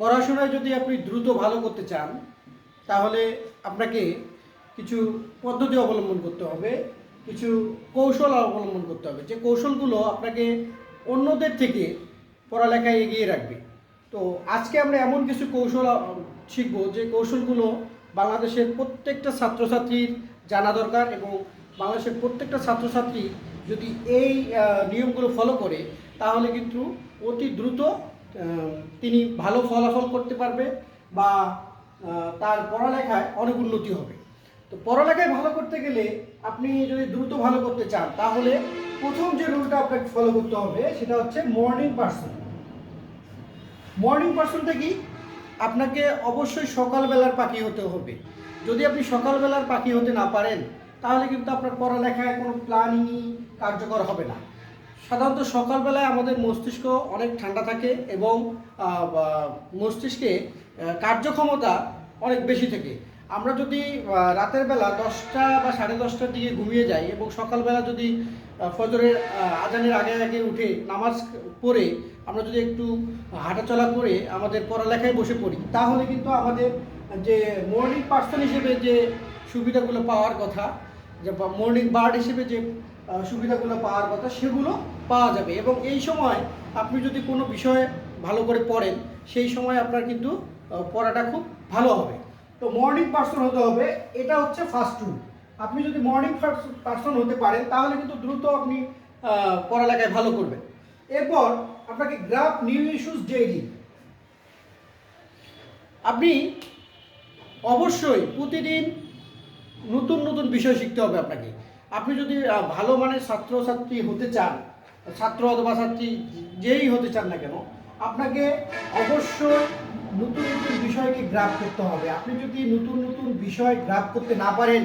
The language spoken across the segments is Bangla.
পড়াশোনায় যদি আপনি দ্রুত ভালো করতে চান, তাহলে আপনাকে কিছু পদ্ধতি অবলম্বন করতে হবে, কিছু কৌশল অবলম্বন করতে হবে। যে কৌশলগুলো আপনাকে অন্যদের থেকে পড়ালেখায় এগিয়ে রাখবে। তো আজকে আমরা এমন কিছু কৌশল শিখব যে কৌশলগুলো বাংলাদেশের প্রত্যেকটা ছাত্রছাত্রীর জানা দরকার এবং বাংলাদেশের প্রত্যেকটা ছাত্রছাত্রী যদি এই নিয়মগুলো ফলো করে, তাহলে কিন্তু অতি দ্রুত তিনি ভালো ফলাফল করতে পারবে বা তার পড়ালেখায় অনেক উন্নতি হবে। তো পড়ালেখায় ভালো করতে গেলে আপনি যদি দ্রুত ভালো করতে চান, তাহলে প্রথম যে রুলটা আপনাকে ফলো করতে হবে, সেটা হচ্ছে মর্নিং পার্সন মর্নিং পার্সনটা কি? আপনাকে অবশ্যই সকালবেলার পাখি হতে হবে। যদি আপনি সকালবেলার পাখি হতে না পারেন, তাহলে কিন্তু আপনার পড়ালেখায় কোনো প্ল্যানিংই কার্যকর হবে না। সাধারণত সকালবেলায় আমাদের মস্তিষ্ক অনেক ঠান্ডা থাকে এবং মস্তিষ্কে কার্যক্ষমতা অনেক বেশি থাকে। আমরা যদি রাতের বেলা দশটা বা সাড়ে দশটার দিকে ঘুমিয়ে যাই এবং সকালবেলা যদি ফজরের আজানের আগে আগে উঠে নামাজ পড়ে, আমরা যদি একটু হাঁটাচলা করে আমাদের পড়ালেখায় বসে পড়ি, তাহলে কিন্তু আমাদের যে মর্নিং পার্সন হিসেবে যে সুবিধাগুলো পাওয়ার কথা, যে মর্নিং বার্ড হিসেবে যে সুবিধাগুলো পাওয়ার কথা, সেগুলো পাওয়া যাবে। এবং এই সময় আপনি যদি কোনো বিষয়ে ভালো করে পড়েন, সেই সময় আপনার কিন্তু পড়াটা খুব ভালো হবে। তো মর্নিং পার্সন হতে হবে, এটা হচ্ছে ফার্স্ট রুল আপনি যদি মর্নিং পার্সন হতে পারেন, তাহলে কিন্তু দ্রুত আপনি পড়ালেখায় ভালো করবেন। এরপর আপনাকে গ্রাফ নিউ ইস্যুস ডেইলি আপনি অবশ্যই প্রতিদিন নতুন নতুন বিষয় শিখতে হবে আপনাকে। আপনি যদি ভালো মানের ছাত্রছাত্রী হতে চান ছাত্র অথবা ছাত্রী যেই হতে চান না কেন আপনাকে অবশ্যই নতুন নতুন বিষয়কে গ্রাফ করতে হবে। আপনি যদি নতুন নতুন বিষয় গ্রাফ করতে না পারেন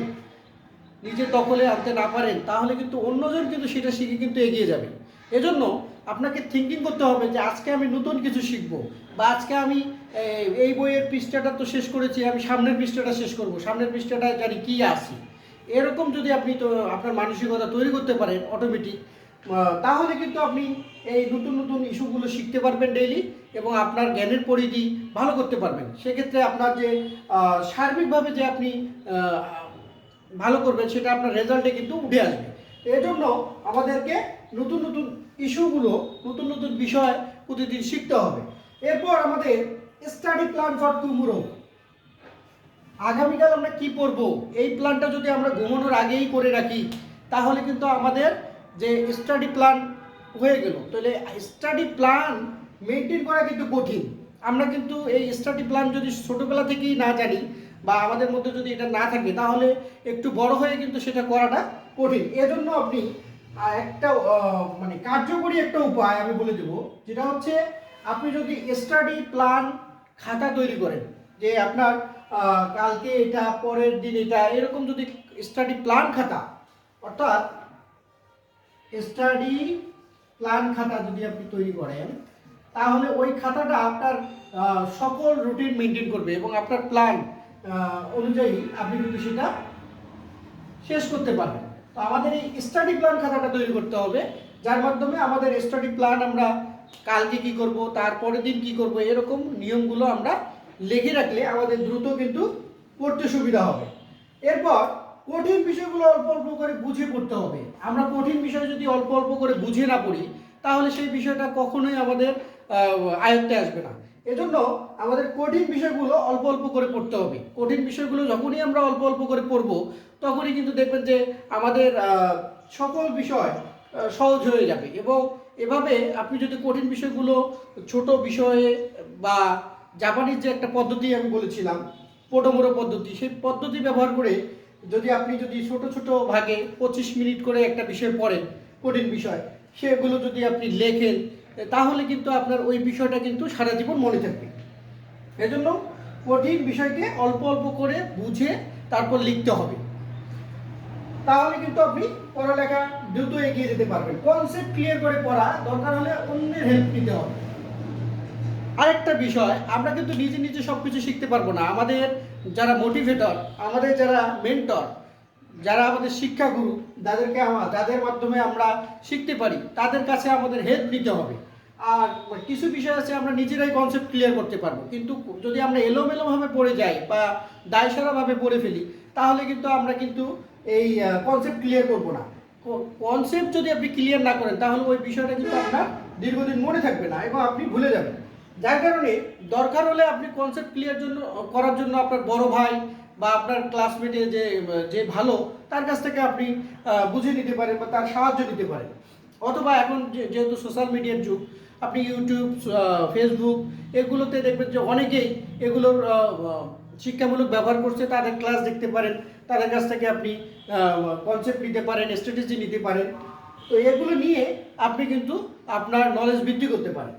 নিজে দখলে আনতে না পারেন তাহলে কিন্তু অন্যজন কিন্তু সেটা শিখে কিন্তু এগিয়ে যাবে। এজন্য আপনাকে থিঙ্কিং করতে হবে যে আজকে আমি নতুন কিছু শিখব বা আজকে আমি এই, বইয়ের পৃষ্ঠাটা তো শেষ করেছি আমি সামনের পৃষ্ঠাটা শেষ করব সামনের পৃষ্ঠাটা জানি কি আছে। এরকম যদি আপনি তো আপনার মানসিকতা তৈরি করতে পারেন অটোমেটিক তাহলে কিন্তু আপনি এই নতুন নতুন ইস্যুগুলো শিখতে পারবেন ডেইলি এবং আপনার জ্ঞানের পরিধি ভালো করতে পারবেন। সেক্ষেত্রে আপনার যে সার্বিকভাবে যে আপনি ভালো করবেন সেটা আপনার রেজাল্টে কিন্তু উঠে আসবে। এই জন্য আমাদেরকে নতুন নতুন ইস্যুগুলো, নতুন নতুন বিষয় প্রতিদিন শিখতে হবে। এরপর আমাদের স্টাডি প্ল্যান ফর টুমোরো আগামীকাল আমরা কি পড়ব? এই প্ল্যানটা যদি আমরা ঘুমানোর আগেই করে রাখি, তাহলে কিন্তু আমাদের যে স্টাডি প্ল্যান হয়ে গেল। তাহলে স্টাডি প্ল্যান মেনটেন করা কিন্তু কঠিন। আমরা কিন্তু এই স্টাডি প্ল্যান যদি ছোটোবেলা থেকেই না জানি বা আমাদের মধ্যে যদি এটা না থাকে, তাহলে একটু বড় হয়ে কিন্তু সেটা করাটা কঠিন। এজন্য আপনি একটা মানে কার্যকরী একটা উপায় আমি বলে দেবো, যেটা হচ্ছে আপনি যদি স্টাডি প্ল্যান খাতা তৈরি করেন, যে আপনার কালকে এটা, পরের দিন এটা, এরকম যদি স্টাডি প্ল্যান খাতা, অর্থাৎ স্টাডি প্ল্যান খাতা যদি আপনি তৈরি করেন, তাহলে ওই খাতাটা আপনার সকল রুটিন মেনটেন করবে এবং আপনার প্ল্যান অনুযায়ী আপনি কিন্তু সেটা শেষ করতে পারবেন। তো আমাদের এই স্টাডি প্ল্যান খাতাটা তৈরি করতে হবে, যার মাধ্যমে আমাদের স্টাডি প্ল্যান আমরা কালকে কি করব তারপরের দিন কি করব, এরকম নিয়মগুলো আমরা লিখে রাখলে আমাদের দ্রুত কিন্তু পড়তে সুবিধা হবে। এরপর কঠিন বিষয়গুলো অল্প অল্প করে বুঝে পড়তে হবে। আমরা কঠিন বিষয় যদি অল্প অল্প করে বুঝে না পড়ি, তাহলে সেই বিষয়টা কখনোই আমাদের আয়ত্তে আসবে না। এজন্য আমাদের কঠিন বিষয়গুলো অল্প অল্প করে পড়তে হবে। কঠিন বিষয়গুলো যখনই আমরা অল্প অল্প করে পড়ব, তখনই কিন্তু দেখবেন যে আমাদের সকল বিষয় সহজ হয়ে যাবে। এবং এভাবে আপনি যদি কঠিন বিষয়গুলো, ছোট বিষয়ে বা জাপানিজ যে একটা পদ্ধতি আমি বলেছিলাম পোটোমোরো পদ্ধতি, সেই পদ্ধতি ব্যবহার করে যদি আপনি যদি ছোট ছোট ভাগে পঁচিশ মিনিট করে একটা বিষয় পড়েন, কঠিন বিষয়, সেগুলো যদি আপনি লেখেন, তাহলে কিন্তু আপনার ওই বিষয়টা কিন্তু সারা জীবন মনে থাকবে। এজন্য কঠিন বিষয়কে অল্প অল্প করে বুঝে তারপর লিখতে হবে। তাহলে কিন্তু আপনি পড়ালেখা দ্রুত এগিয়ে যেতে পারবেন। কনসেপ্ট ক্লিয়ার করে পড়া দরকার হলে অন্যের হেল্প নিতে হবে। আরেকটা বিষয়, আমরা কিন্তু নিজে নিজে সব কিছু শিখতে পারব না। আমাদের যারা মোটিভেটর আমাদের যারা মেন্টর যারা আমাদের শিক্ষাগুরু যাদেরকে যাদের মাধ্যমে আমরা শিখতে পারি। তাদের কাছে আমাদের হেল্প নিতে হবে। আর কিছু বিষয় আছে, আমরা নিজেরাই কনসেপ্ট ক্লিয়ার করতে পারব। কিন্তু যদি আমরা এলোমেলোভাবে পড়ে যাই বা দায়সারাভাবে পড়ে ফেলি, তাহলে কিন্তু আমরা কিন্তু এই কনসেপ্ট ক্লিয়ার করব না। কনসেপ্ট যদি আপনি ক্লিয়ার না করেন, তাহলে ওই বিষয়টা কিন্তু আপনার দীর্ঘদিন মনে থাকবে না এবং আপনি ভুলে যাবেন। যার কারণে দরকার হলে আপনি কনসেপ্ট ক্লিয়ার জন্য, করার জন্য আপনার বড় ভাই বা আপনার ক্লাসমেটে যে যে ভালো, তার কাছ থেকে আপনি বুঝে নিতে পারেন বা তার সাহায্য নিতে পারেন। অথবা এখন যেহেতু সোশ্যাল মিডিয়ার যুগ, আপনি ইউটিউব ফেসবুক এগুলোতে দেখবেন যে অনেকেই এগুলোর শিক্ষামূলক ব্যবহার করছে, তাদের ক্লাস দেখতে পারেন, তাদের কাছ থেকে আপনি কনসেপ্ট নিতে পারেন স্ট্র্যাটেজি নিতে পারেন। তো এগুলো নিয়ে আপনি কিন্তু আপনার নলেজ বৃদ্ধি করতে পারেন।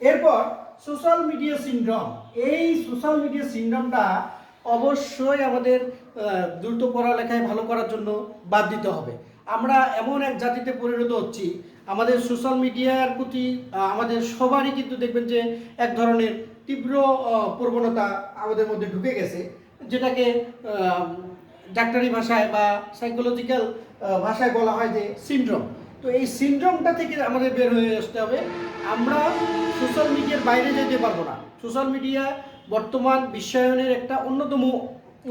এরপর সোশ্যাল মিডিয়া সিনড্রোম। এই সোশ্যাল মিডিয়া সিনড্রোমটা অবশ্যই আমাদের দ্রুত পড়ালেখায় ভালো করার জন্য বাদ দিতে হবে। আমরা এমন এক জাতিতে পরিণত হচ্ছি, আমাদের সোশ্যাল মিডিয়ার প্রতি আমাদের সবারই কিন্তু দেখবেন যে এক ধরনের তীব্র প্রবণতা আমাদের মধ্যে ঢুকে গেছে, যেটাকে ডাক্তারি ভাষায় বা সাইকোলজিক্যাল ভাষায় বলা হয় যে সিনড্রোম। তো এই সিনড্রোমটা থেকে আমাদের বের হয়ে আসতে হবে। আমরা সোশ্যাল মিডিয়ার বাইরে যেতে পারব না। সোশ্যাল মিডিয়া বর্তমান বিশ্বায়নের একটা অন্যতম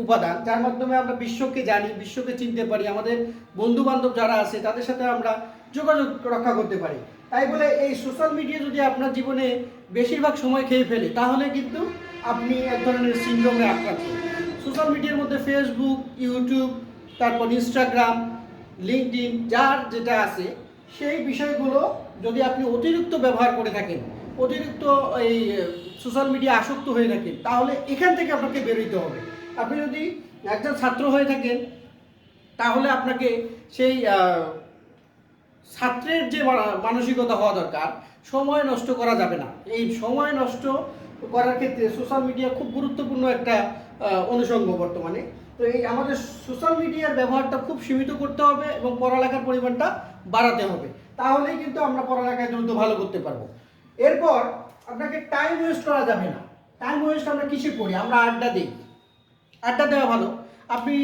উপাদান। যার মাধ্যমে আমরা বিশ্বকে জানি, বিশ্বকে চিনতে পারি, আমাদের বন্ধু বান্ধব যারা আছে, তাদের সাথে আমরা যোগাযোগ রক্ষা করতে পারি। তাই বলে এই সোশ্যাল মিডিয়া যদি আপনার জীবনে বেশিরভাগ সময় খেয়ে ফেলে, তাহলে কিন্তু আপনি এক ধরনের সিনড্রোমে আক্রান্ত। সোশ্যাল মিডিয়ার মধ্যে ফেসবুক ইউটিউব তারপর ইনস্টাগ্রাম লিঙ্কডিন যার যেটা আছে, সেই বিষয়গুলো যদি আপনি অতিরিক্ত ব্যবহার করে থাকেন, অতিরিক্ত এই সোশ্যাল মিডিয়া আসক্ত হয়ে থাকেন, তাহলে এখান থেকে আপনাকে বেরোতে হবে। আপনি যদি একজন ছাত্র হয়ে থাকেন, তাহলে আপনাকে সেই ছাত্রের যে মানসিকতা হওয়া দরকার, সময় নষ্ট করা যাবে না। এই সময় নষ্ট করার ক্ষেত্রে সোশ্যাল মিডিয়া খুব গুরুত্বপূর্ণ একটা অনুষঙ্গ বর্তমানে। তো এই আমাদের সোশ্যাল মিডিয়ার ব্যবহারটা খুব সীমিত করতে হবে এবং পড়ালেখার পরিমাণটা বাড়াতে হবে। তাহলেই কিন্তু আমরা পড়ালেখায় দ্রুত ভালো করতে পারব। এরপর আপনাকে টাইম ওয়েস্ট করা যাবে না। টাইম ওয়েস্ট আমরা কিসে করি? আমরা আড্ডা দিই। আড্ডা দেওয়া ভালো। আপনি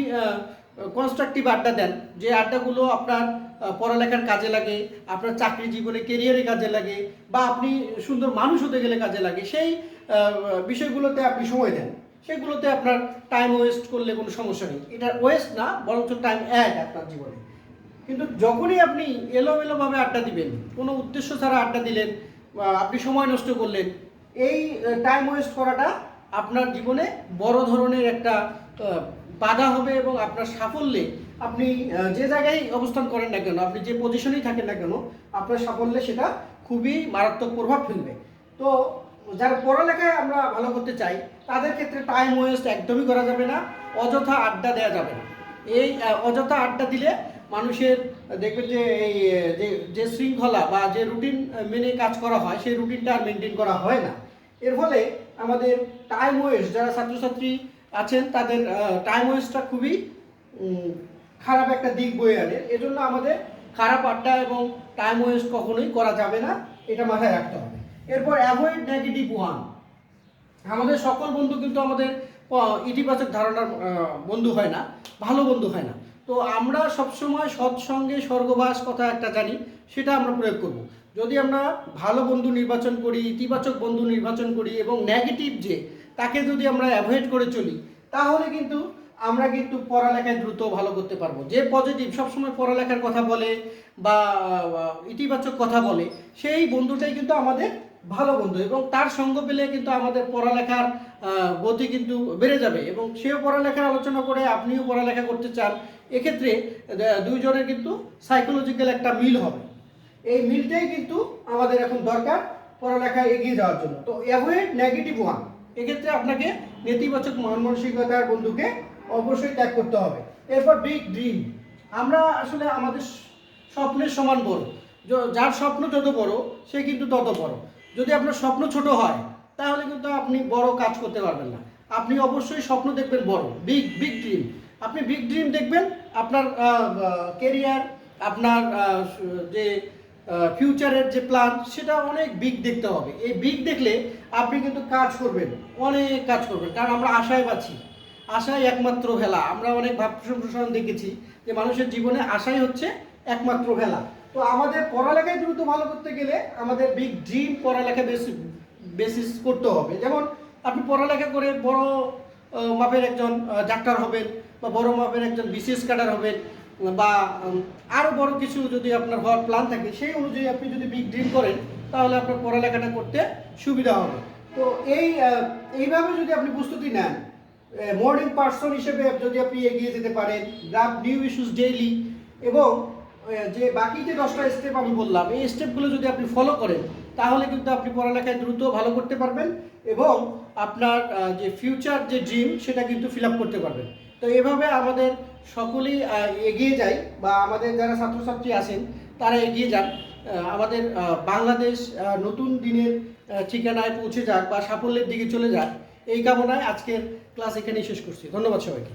কনস্ট্রাকটিভ আড্ডা দেন। যে আড্ডাগুলো আপনার পড়ালেখার কাজে লাগে, আপনার চাকরি জীবনে কেরিয়ারে কাজে লাগে, বা আপনি সুন্দর মানুষ হতে গেলে কাজে লাগে, সেই বিষয়গুলোতে আপনি সময় দেন। সেগুলোতে আপনার টাইম ওয়েস্ট করলে কোনো সমস্যা নেই। এটা ওয়েস্ট না, বরঞ্চ টাইম অ্যাড আপনার জীবনে। কিন্তু যখনই আপনি এলোমেলোভাবে আড্ডা দিবেন, কোনো উদ্দেশ্য ছাড়া আড্ডা দিলেন আপনি সময় নষ্ট করলেন, এই টাইম ওয়েস্ট করাটা আপনার জীবনে বড় ধরনের একটা বাধা হবে এবং আপনার সাফল্যে আপনি যে জায়গায় অবস্থান করেন না কেন, আপনি যে পজিশনেই থাকেন না কেন, আপনার সাফল্যে সেটা খুবই মারাত্মক প্রভাব ফেলবে। তো যারা পড়ালেখায় আমরা ভালো করতে চাই, তাদের ক্ষেত্রে টাইম ওয়েস্ট একদমই করা যাবে না, অযথা আড্ডা দেওয়া যাবে না। এই অযথা আড্ডা দিলে মানুষের, দেখবেন যে এই, যে শৃঙ্খলা বা যে রুটিন মেনে কাজ করা হয়, সেই রুটিনটা আর মেনটেন করা হয় না। এর ফলে আমাদের টাইম ওয়েস্ট যারা ছাত্রছাত্রী আছেন, তাদের টাইম ওয়েস্টটা খুবই খারাপ একটা দিক বয়ে আনে। এজন্য আমাদের খারাপ আড্ডা এবং টাইম ওয়েস্ট কখনোই করা যাবে না, এটা মাথায় রাখতে হবে। এরপর অ্যাভয়েড নেগেটিভ ওয়ান আমাদের সকল বন্ধু কিন্তু আমাদের ইতিবাচক ধারণার বন্ধু হয় না, ভালো বন্ধু হয় না। তো আমরা সবসময় সৎসঙ্গে স্বর্গবাস কথা একটা জানি, সেটা আমরা প্রয়োগ করব। যদি আমরা ভালো বন্ধু নির্বাচন করি, ইতিবাচক বন্ধু নির্বাচন করি এবং নেগেটিভ যে, তাকে যদি আমরা অ্যাভয়েড করে চলি, তাহলে কিন্তু আমরা কিন্তু পড়ালেখায় দ্রুত ভালো করতে পারব। যে পজিটিভ সবসময় পড়ালেখার কথা বলে বা ইতিবাচক কথা বলে, সেই বন্ধুটাই কিন্তু আমাদের ভালো বন্ধু। এবং তার সঙ্গ পেলে কিন্তু আমাদের পড়ালেখার গতি কিন্তু বেড়ে যাবে। এবং সেও পড়ালেখার আলোচনা করে আপনিও পড়ালেখা করতে চান, এক্ষেত্রে দুইজনের কিন্তু সাইকোলজিক্যাল একটা মিল হবে। এই মিলটাই কিন্তু আমাদের এখন দরকার পড়ালেখায় এগিয়ে যাওয়ার জন্য। তো অ্যাভয়েড নেগেটিভ ওয়ান এক্ষেত্রে আপনাকে নেতিবাচক মন মানসিকতার বন্ধুকে অবশ্যই ত্যাগ করতে হবে। এরপর বিগ ড্রিম আমরা আসলে আমাদের স্বপ্নের সমান বড়। যার স্বপ্ন যত বড়, সে কিন্তু তত বড়। যদি আপনার স্বপ্ন ছোট হয়, তাহলে কিন্তু আপনি বড় কাজ করতে পারবেন না। আপনি অবশ্যই স্বপ্ন দেখবেন বড় বিগ বিগ ড্রিম আপনি বিগ ড্রিম দেখবেন, আপনার কেরিয়ার আপনার যে ফিউচারের যে প্ল্যান সেটা অনেক বিগ দেখতে হবে। এই বিগ দেখলে আপনি কিন্তু কাজ করবেন, অনেক কাজ করবেন। কারণ আমরা আশায় পাচ্ছি আশাই একমাত্র ভেলা। আমরা অনেক ভাব সম্প্রসারণ দেখেছি যে মানুষের জীবনে আশাই হচ্ছে একমাত্র ভেলা। তো আমাদের পড়ালেখায় দ্রুত ভালো করতে গেলে আমাদের বিগ ড্রিম পড়ালেখা বেশি বেসিস করতে হবে। যেমন আপনি পড়ালেখা করে বড় মাপের একজন ডাক্তার হবেন বা বড় মাপের একজন বিশেষ ক্যাডার হবেন বা আরও বড় কিছু যদি আপনার হওয়ার প্ল্যান থাকে, সেই অনুযায়ী আপনি যদি বিগ ড্রিম করেন, তাহলে আপনার পড়ালেখাটা করতে সুবিধা হবে। তো এই এইভাবে যদি আপনি প্রস্তুতি নেন মর্নিং পার্সন হিসেবে যদি আপনি এগিয়ে যেতে পারেন গ্রাফ নিউ ইস্যুস ডেইলি এবং যে বাকি যে দশটা স্টেপ আমি বললাম, এই স্টেপগুলো যদি আপনি ফলো করেন, তাহলে কিন্তু আপনি পড়ালেখায় দ্রুত ভালো করতে পারবেন এবং আপনার যে ফিউচার যে ড্রিম সেটা কিন্তু ফিল আপ করতে পারবেন। তো এভাবে আমাদের সকলেই এগিয়ে যাই বা আমাদের যারা ছাত্রছাত্রী আছেন, তারা এগিয়ে যান। আমাদের বাংলাদেশ নতুন দিনের ঠিকানায় পৌঁছে যাক বা সাফল্যের দিকে চলে যাক, এই কামনায় আজকের ক্লাস এখানেই শেষ করছি। ধন্যবাদ সবাইকে।